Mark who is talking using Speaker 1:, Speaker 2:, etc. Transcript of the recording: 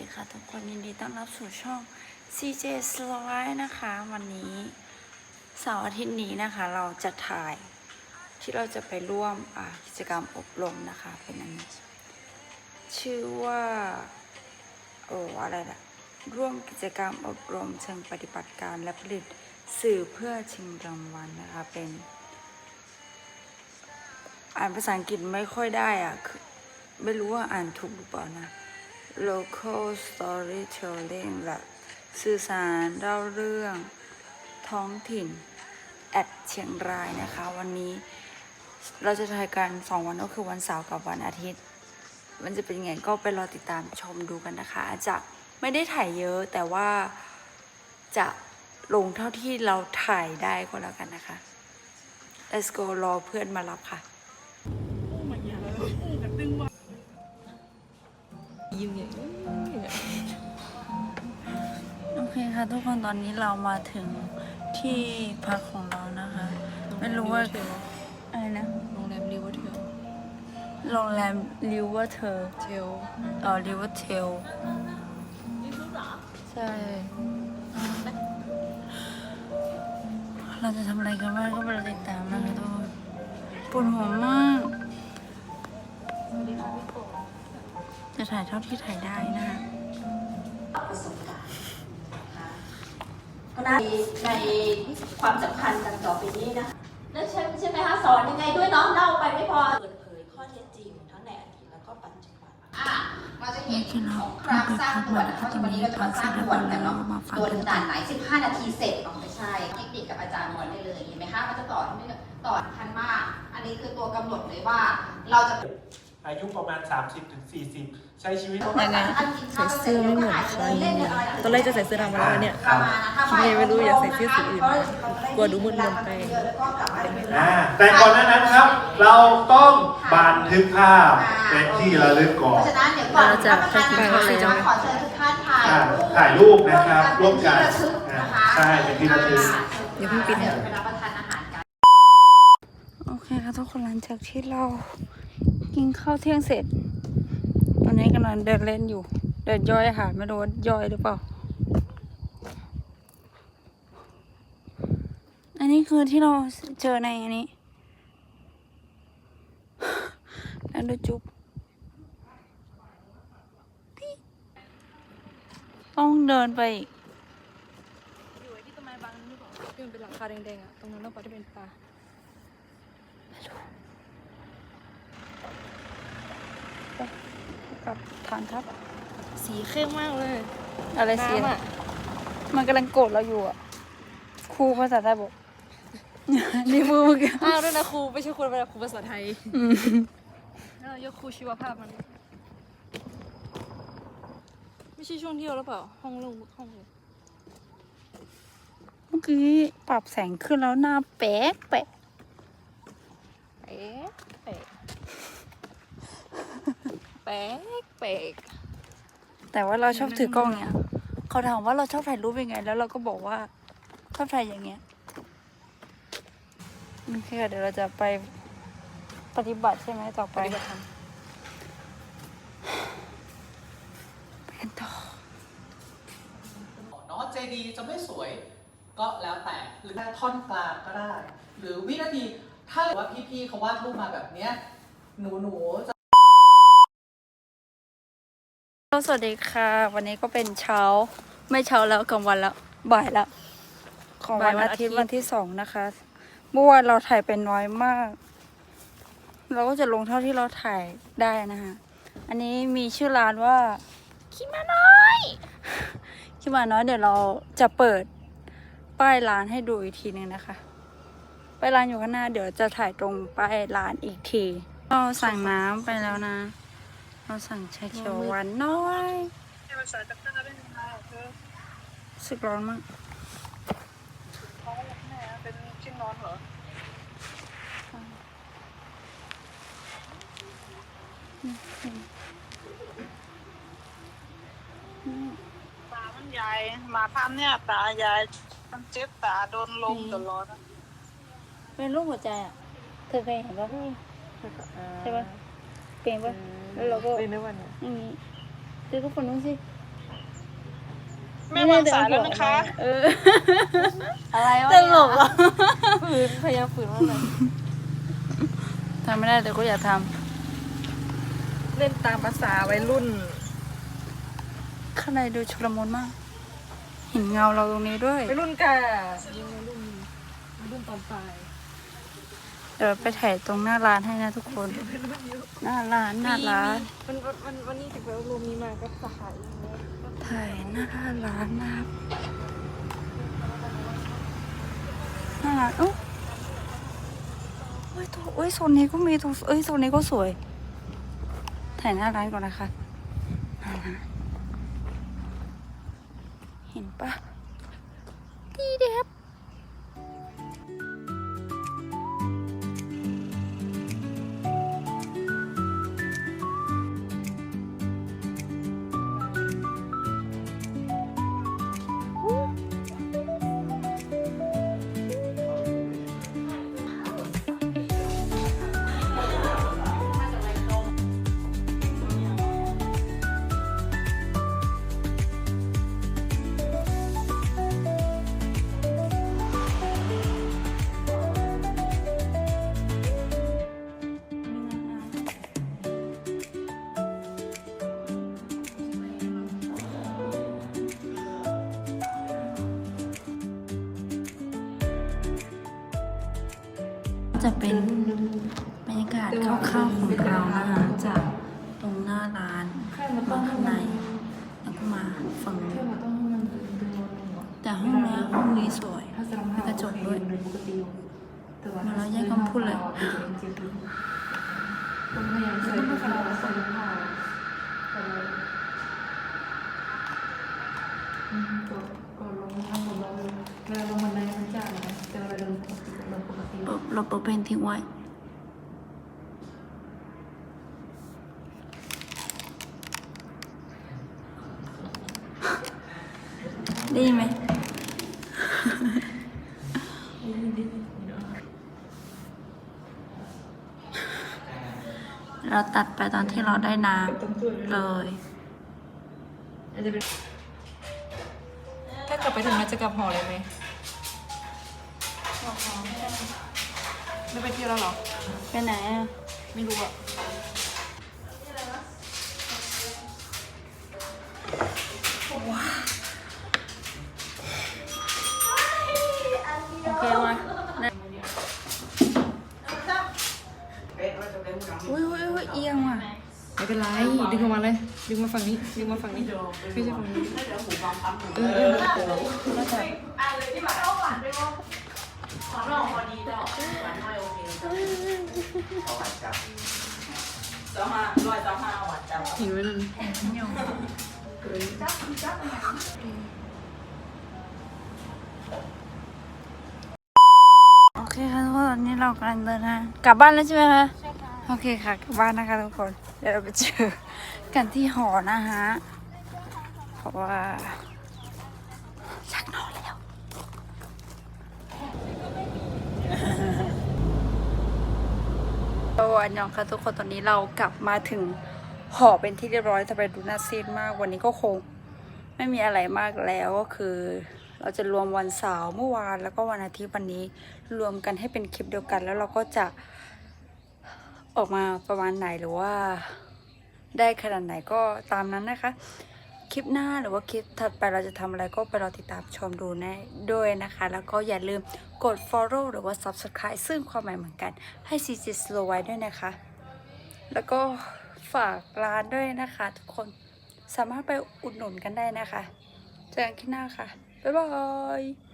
Speaker 1: ดีค่ะทุกคนยินดีต้อนรับสู่ช่อง CJ Slide นะคะ วันนี้เสาร์อาทิตย์นี้นะคะ เราจะถ่ายที่เราจะไปร่วมกิจกรรมอบรมนะคะ เป็นอันชื่อว่าโอ้อะไรล่ะ ร่วมกิจกรรมอบรมเชิงปฏิบัติการและผลิตสื่อเพื่อชิงรางวัลนะคะ เป็น อ่านภาษาอังกฤษไม่ค่อยได้อะไม่รู้ว่าอ่านถูกหรือเปล่านะ local storytelling หลักสื่อสารเล่าเรื่องท้องถิ่น แอดเชียงรายนะคะ วันนี้เราจะถ่ายกันสองวันก็คือวันเสาร์กับวันอาทิตย์ มันจะเป็นยังไงก็ไปรอติดตามชมดูกันนะคะ จะไม่ได้ถ่ายเยอะแต่ว่าจะลงเท่าที่เราถ่ายได้ก็แล้วกันนะคะ let's go รอเพื่อนมารับค่ะ
Speaker 2: ยิ้มอย่างนี้
Speaker 1: โอเคค่ะทุกคนตอนนี้เรามาถึงที่พักของเรานะคะ ไม่รู้ว่าอะไรนะ
Speaker 2: โรงแรมริเวอร์เทล
Speaker 1: โรงแรมริเวอร์เทล
Speaker 2: เทล
Speaker 1: เอ่อริเวอร์เทลใช่เราจะทำอะไรกันบ้างก็ไปรอติดตามนะคะทุกคนปวดหัวมาก จะถ่ายเท่าที่ถ่ายได้นะคะ
Speaker 3: ประสบการณ์นะคะเพราะฉะนั้นในความสำคัญดังต่อไปนี้นะแล้วใช่ใช่ไหมคะสอนยังไงด้วยเน้องเล่าไปไม่พอเปิดเผยข้อเท็จจริงทั้งในอดีตแล้วก็ปัจจุบัน
Speaker 4: อะเราจะเห็นสงครามสร้างด่วนนะคะวันนี้เราจะมาสร้างด่วนกันเนาะด่วนด่านไหน15 นาทีเสร็จอ๋อไม่ใช่เทคนิคกับอาจารย์มอนได้เลยเห็นไหมคะมันจะต่อเนื่องต่อพันมาก อันนี้คือตัวกำหนดเลยว่าเราจะ
Speaker 5: อายุประมาณ 30-40ถึง40 ใช้ชีวิต
Speaker 2: ยังไงใส่เสื้อไม่เหมือนใครตอนแรกจะใส่เสื้อดำมาแล้วเนี่ย
Speaker 3: ประมาณนะคะ
Speaker 2: คิดไงไม่รู้อยากใส่เสื้อสีอื่นมากกลัวดูมืดมนไป
Speaker 5: อ่าแต่ก่อนหน้านั้นครับ เราต้องบันทึกภาพเป็นที่ระลึกก่อ
Speaker 3: เพ
Speaker 5: น
Speaker 3: ราะฉะนั้นเดี๋ยวก่อน
Speaker 2: เราจะไปกินข้าวเลยจ้ะ
Speaker 3: ขอเชิญทุกท่านถ่าย
Speaker 5: อ่า
Speaker 3: รูป
Speaker 5: ถ่ายรูปนะครับร่วมกัน
Speaker 3: เป็นที่ระลึกนะคะ
Speaker 5: ใช่เป็นที่ระลึก
Speaker 2: อย่าเพิ่งปิด
Speaker 3: เดี๋ยวไปรับประทานอาหารกัน
Speaker 1: โอเคค่ะทุกคนหลังจากที่เรา กินข้าวเที่ยงเสร็จ ตอนนี้กำลังเดินเล่นอยู่ เดินย่อยอาหารไม่รู้ว่าย่อยหรือเปล่า อันนี้คือที่เราเจอในอันนี้แล้วดูจุ๊บปิ๊ต้องเดินไปอีก
Speaker 2: อยู่ที่ต้นไม้บางนี่บอกที่มันเป็นหลังคาแดงๆอะตรงนั้นต้องปล่อยที่เป็น ปลา
Speaker 1: กับฐานทัพ
Speaker 2: สีเข้มมากเลย
Speaker 1: อะไรเสีย
Speaker 2: น้ำอะ
Speaker 1: มันกำลังโกรธเราอยู่อะครูภาษาไทยบอก นี่มือเมื่อกี้
Speaker 2: อ้าวด้วยนะครูไม่ใช่ครูเป็นครูภาษาไทย
Speaker 1: อืม
Speaker 2: แล้วเรายกครูชีวภาพมัน ไม่ใช่ช่วงเที่ยวแล้วเปล่า ห้องลงห้องเลย
Speaker 1: เมื่อกี้ปรับแสงขึ้นแล้วหน้าแป๊กแป๊ก
Speaker 2: เป๊กเป๊กเป๊กเป๊ก
Speaker 1: แต่ว่าเราชอบถือกล้องเนี้ยเขาถามว่าเราชอบถ่ายรูปยังไง แล้วเราก็บอกว่าชอบถ่ายอย่างเงี้ยโอเคค่ะเดี๋ยวเราจะไปปฏิบัติใช่ไหมต่อ
Speaker 2: ป
Speaker 1: ไป
Speaker 2: ฏิบัติธรรม
Speaker 1: ไปกันต่อ
Speaker 6: เนาะเจดีจะไม่สวย ก็แล้วแต่หรือแค่ท่อนกลางก็ได้ หรือวินาทีถ้าว่าพี่ๆเขาวาดรูปมาแบบเนี้ยหนูหนูๆจะ
Speaker 1: สวัสดีค่ะ วันนี้ก็เป็นเช้า ไม่เช้าแล้วกลางวันแล้วบ่ายแล้วของวันอาทิตย์วันที่สองนะคะเมื่อวานเราถ่ายเป็นน้อยมาก เราก็จะลงเท่าที่เราถ่ายได้นะคะอันนี้มีชื่อร้านว่าคิมาน้อยคิมาน้อยเดี๋ยวเราจะเปิดป้ายร้านให้ดูอีกทีหนึ่งนะคะป้ายร้านอยู่ข้างหน้าเดี๋ยวจะถ่ายตรงป้ายร้านอีกทีเราสั่งน้ำไปแล้วนะ เราสั่งชาเขียวหวานน้อยรู้สึกร้อนมาก
Speaker 7: ตามันใหญ่หมาพันธุ์เนี่ยตาใหญ่มันเจ็บตาโดนลมตลอดอะ
Speaker 1: เป็นรูปหัวใจอะเธอเคยเห็นปะใช่ปะเป็นปะ แล้วเราก็
Speaker 2: เป็นในวันเนี่ย
Speaker 1: อย่างนี้เจอทุกคนนู้นสิ
Speaker 7: แม่วางสายแล้วนะคะ
Speaker 1: เออ
Speaker 2: อะไรวะ
Speaker 1: ตลกอะ
Speaker 2: ฝืนพยายามฝืนมากเลย
Speaker 1: ทำไม่ได้แต่ก็อยากท
Speaker 2: เล่นตามภาษาวัยรุ่นำ
Speaker 1: ข้างในดูชุลมุนมาก เห็นเงาเราตรงนี้ด้วย
Speaker 2: วัยรุ่นกะยังวัยรุ่นวัยรุ่นตอนปลาย
Speaker 1: เดี๋ยวไปถ่ายตรงหน้าร้านให้นะทุกคน หน้าร้านหน้าร้าน
Speaker 2: วันวันวันนี้ถึงไปอบรมนี้มาก็สหายอย่างเงี้ย
Speaker 1: ถ่ายหน้าร้านนะครับหน้าร้านโอ้ยตัวเอ้ยโซนนี้ก็มีตัวเอ้ยโซนนี้ก็สวย ถ่ายหน้าร้านก่อนนะคะ เห็นปะ จะเป็นบรรยากาศคร่าวๆของเรานะคะจากตรงหน้าร้านมาข้างในแล้วก็มาฝั่งแต่ห้องนี้ห้องนี้สวยมีกระจกด้วยมาแล้วแยกคำพูดเลยเปิดเเราเปิดเพลงทิ้งไว้ ได้ยินไหมเราตัดไปตอนที่เราได้น้ำเลย
Speaker 2: ถ้ากลับไปถึงเราจะกลับหอเลยไหม ไม่ไปเที่ยวแล้วเหรอ
Speaker 1: ไปไหนอะ
Speaker 2: ไม่รู้อะ
Speaker 1: โอเคมาอุ้ยอุ้ยอุ้ยเอียงว่ะ
Speaker 2: ไม่เป็นไร ดึงออกมาเลย ดึงมาฝั่งนี้ ดึงมาฝั่งนี้ ไม่ใช่ฝั่งนี้ เออเออ
Speaker 1: แล้วแต่
Speaker 2: หิวไว้นั่น
Speaker 1: โอเคค่ะทุกคนตอนนี้เรากำลังเดินทางกลับบ้านแล้วใช่ไหมคะ ใช่ค่ะ โอเคค่ะกลับบ้านนะคะทุกคน เดี๋ยวเราไปเจอกันที่หอนะฮะ เพราะว่าอยากนอนแล้ว สวัสดีค่ะทุกคนตอนนี้เรากลับมาถึงหอเป็นที่เรียบร้อยแต่ไปดูน้าซีดมากวันนี้ก็คงไม่มีอะไรมากแล้วก็คือ เราจะรวมวันเสาร์เมื่อวานแล้วก็วันอาทิตย์วันนี้รวมกันให้เป็นคลิปเดียวกัน แล้วเราก็จะออกมาประมาณไหนหรือว่าได้ขนาดไหนก็ตามนั้นนะคะ คลิปหน้าหรือว่าคลิปถัดไปเราจะทำอะไรก็ไปรอติดตามชมดูแนะด้วยนะคะ แล้วก็อย่าลืมกด follow หรือว่า subscribe ซึ่งความหมายเหมือนกันให้ CG Slow ไว้ด้วยนะคะ แล้วก็ฝากร้านด้วยนะคะ ทุกคนสามารถไปอุดหนุนกันได้นะคะ เจอกันคลิปหน้าค่ะ บ๊ายบาย